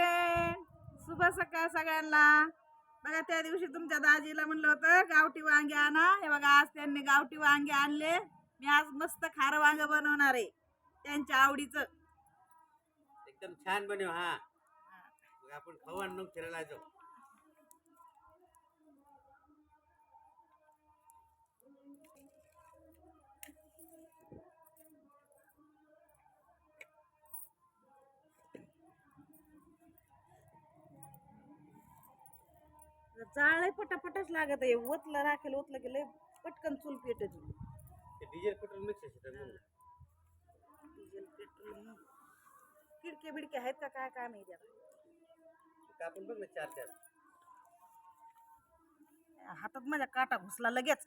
Friend शुभ सकाळ सगळ्यांना. बघा त्या दिवशी तुमच्या दाजीला म्हणलं होतं गावठी वांगे आणा. हे बघा आज त्यांनी गावठी वांगे आणले. मी आज मस्त खारं वांग बनवणार आहे. त्यांच्या आवडीचं. एकदम छान बनव हा. आपण खाऊ मग फिरायला जाऊ. जाळ पटापटच लागत आहे. ओतलं राखेल ओतलं की लय पटकन चूल पेटची ते डिझेल पेट्रोल मिक्स आहे डिझेल पेट्रोल खिडके बिडके आहेत का? काय काय माहिती आता ते आपण बघ ना चार चार. हातात माझ्या काटा घुसला लगेच.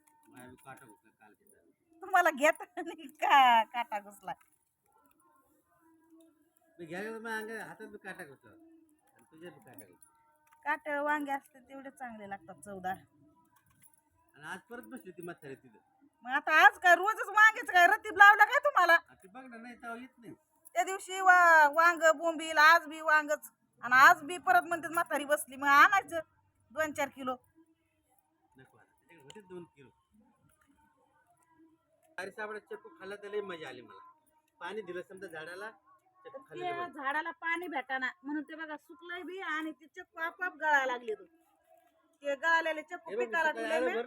काटा घुसला काल. तुम्हाला घेत का काटा घुसला? मी घ्यायला हातात काटा घुसला. बी काटा घुसला. काट वांगे असते तेवढे चांगले लागतात चवदार आणि आज परत बसली ती म्हातारी तिथं. मग आता आज काय रोजच वांगेच काय? रतीब लावला काय तुम्हाला? आणि ती बघ ना नाही तेव्हा येत नाही. त्या दिवशी वा वांग बोंबील आज बी वांगच. आणि आज बी परत म्हणते म्हातारी बसली. मग आणायचं दोन चार किलो. नको आता त्याच्याकडे होते दोन किलो. अरे साबडा चक्कू खाल्ला तर लई मजा आली मला. पाणी दिलं समजा झाडाला ते झाडाला पाणी भेटाना. म्हणून ते बघा सुकलंय बी आणि ते चक्कू आपाप गळायला लागले तो. ते गळालेले चक्कू पिकाला ठेवले मी.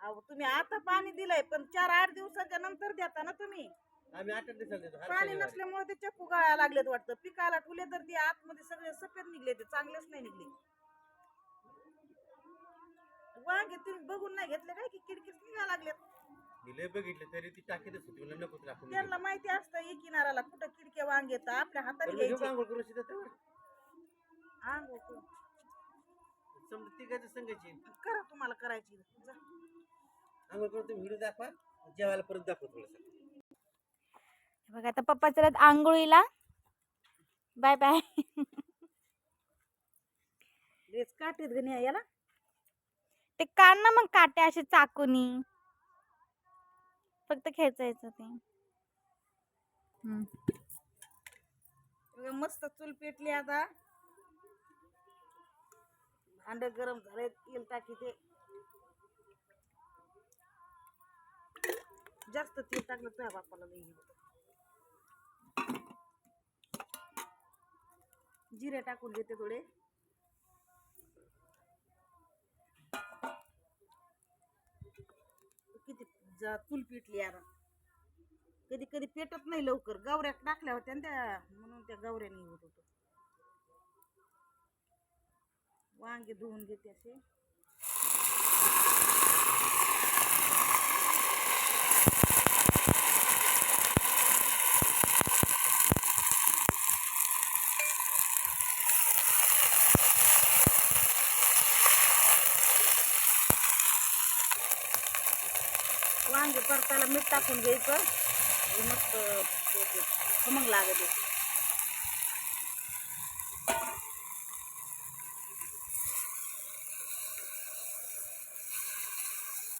अहो तुम्ही आता पाणी दिलंय पण चार आठ दिवसाच्या नंतर देता ना तुम्ही. आम्ही आठ दिवसाला देतो हर पाणी शनिवारी. नसल्यामुळे ते चक्कू गळायला लागलेत वाटतं. पिकाला ठुले तर ते आतमध्ये सगळे सफेद निघले ते चांगलेच नाही निघले. वांगे तुम्ही बघून नाही घेतले काय की किडकीच निघा लागलेत? लय बघितलं तरी ती टाकीतच होती. राखून त्यांना माहिती असतं एक किनाराला कुठं किडके वांगे येतात आपल्या हाताने घेऊ घ्यायचे. का आंघोळ करू तेव्हा? आंघोळ करून. समजा ती काय सांगायची करा तुम्हाला करायची. जा. आंघोळ करून तुम्ही व्हिडिओ दाखवा जेवायला परत दाखव थोडंसं. हे बघा आता पप्पा चलत आंघोळीला. Bye bye. लेच काटेत गणी याला ते काढ ना मग काटे असे चाकूनी. फक्त खेचायचं ते. मस्त चूल पेटली आता. भांड गरम झाले तेल टाकी ते जास्त तेल टाकलं तुझ्या बापाला हे. जिरे टाकून देते थोडे. जा चूल पेटली कधी कधी पेटत नाही लवकर. गावऱ्या टाकल्या होत्या ना त्या म्हणून त्या गावऱ्याने होत होतो वांगे धुवून घेते असे. वांगे परताला मीठ टाकून घ्यायचं मस्त. खमंग लागत.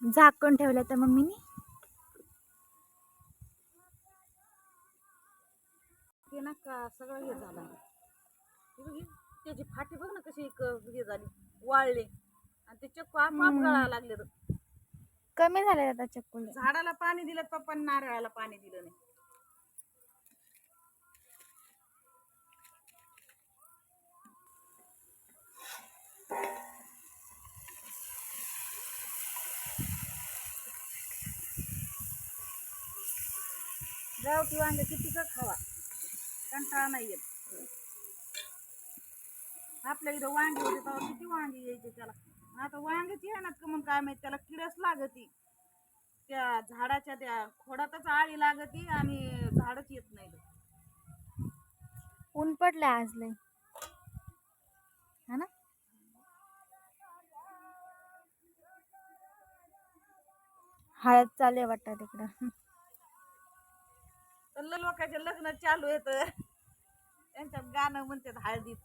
झाकण ठेवलं तर मम्मीनी ते ना का सगळं हे झालं बघ त्याची फाटी बघ ना कशी हे झाली वाळले आणि ते चक्कू हम्म. गळायला लागले कमी झाले आता चक्कूल झाडाला पाणी दिलं पप्पा नारळाला पाणी दिलं नाही. गावठी वांगे किती का खावा. कंटाळा नाही येत. आपल्या इथं वांगे होते तेव्हा किती वांगे यायचे त्याला. आता वांगेच येणार ना का मग काय माहीत त्याला किडस लागती. त्या झाडाच्या त्या खोडातच आळी लागती आणि झाडच येत नाही. ऊन पडलं आज लय. हा ना? हळद चालू आहे वाटतं तिकडं. तर लोकांचे लग्न चालू येत त्यांच्यात गाणं म्हणतात हळदीत.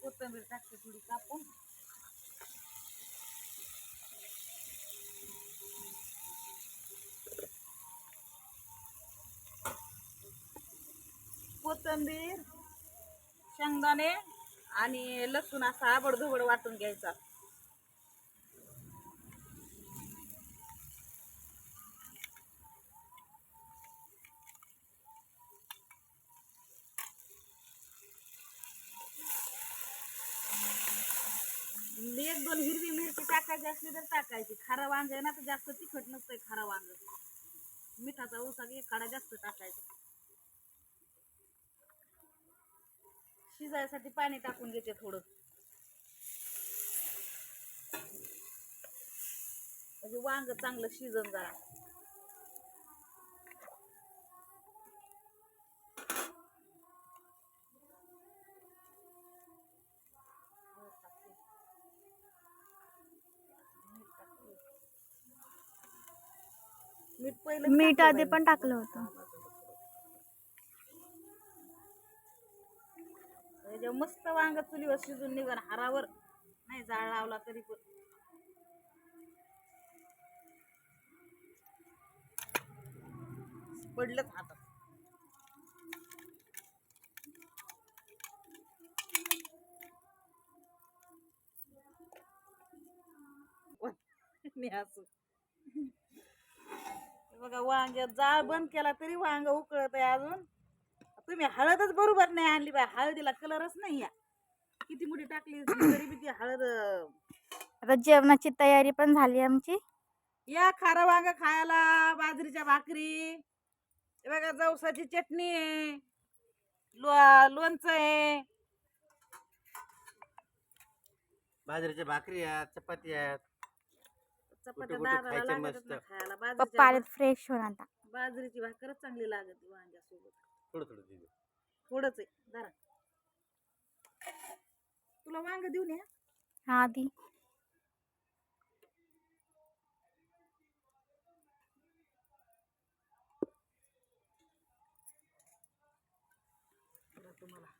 कोथंबीर टाकते थोडी कापून. कोथिंबीर शेंगदाणे आणि लसूण असा आबडधोबड वाटून घ्यायचा. म्हणजे एक दोन हिरवी मिरची टाकायची असली तर टाकायची. खारा वांग आहे ना तर जास्त तिखट नसतंय खारा वांग. मिठाचा ऊसा एक काढा जास्त टाकायचा. शिजायसाठी पाणी टाकून घेते थोडं. म्हणजे वांग चांगलं शिजन जरा. मीठ पहिलं मीठ आधी पण टाकलं होतं. म्हणजे मस्त वांग चुलीवर शिजून निघन हारावर. नाही जाळ लावला तरी पण. पडलंच हातात. बघा वांग जाळ बंद केला तरी वांग उकळत आहे अजून. तुम्ही हळदच बरोबर नाही आणली बाय हळदीला कलरच नाही या किती मोठी टाकली तरी बी ती हळद. आता जेवणाची तयारी पण झाली आमची. या खारं वांग खायला बाजरीच्या भाकरी. हे बघा जवसाची चटणी आहे. लो लोणचं आहे. बाजरीच्या भाकरी आहेत चपाती आहेत. चपात्या कुठे दादाला खायचं लागतच मस्त. ना खायला. पप्पा आलेत फ्रेश होऊन आता. बाजरीची भाकरच चांगली लागते वांग्यासोबत थोडं थोडं दिलं थोडंच आहे. जरा तुला वांग देऊन या. हा आधी बरं तुम्हाला.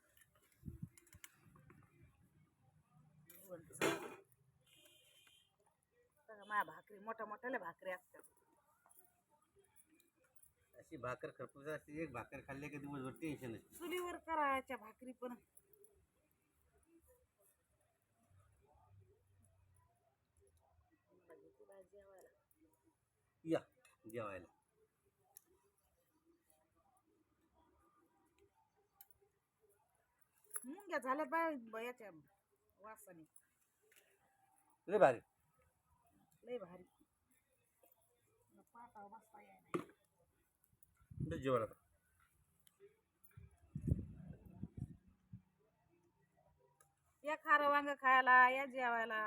बघा माझ्या भाकरी मोठ्या मोठ्याल्या भाकरी असतात. अशी भाकर खरपूस असते एक भाकर खाल्ली की दिवसभर टेन्शन चुलीवर करायच्या भाकरी पण. या जेवायला. मुंग्या झाल्या बाय याच्या वासाने. लय भारी. लय भारी. जेवायला आता. या खारं वांग खायला या जेवायला.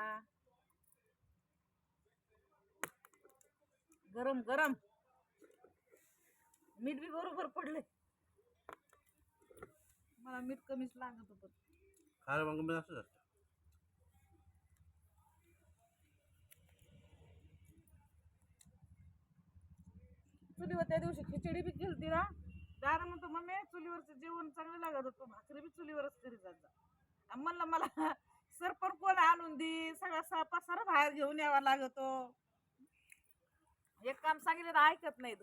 गरम गरम. मीठ बी बरोबर पडले मला मीठ कमीच लागत होत. खारं वांग म्हणजे असंच चुलीवर त्या दिवशी खिचडी बी केलती ना. दादा म्हणतो मम्मी चुलीवरचं जेवण चांगलं लागत होतं. भाकरी बी चुलीवरच करीत जायचा आणि म्हणलं मला सरपण कोण आणून दे? सगळा सापा पसारा बाहेर घेऊन यावा लागतो. एक काम सांगितलं तर ऐकत नाही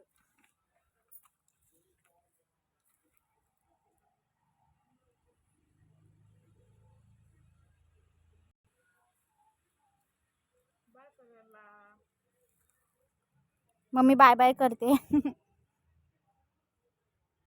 मग मी मम्मी बाय बाय करते.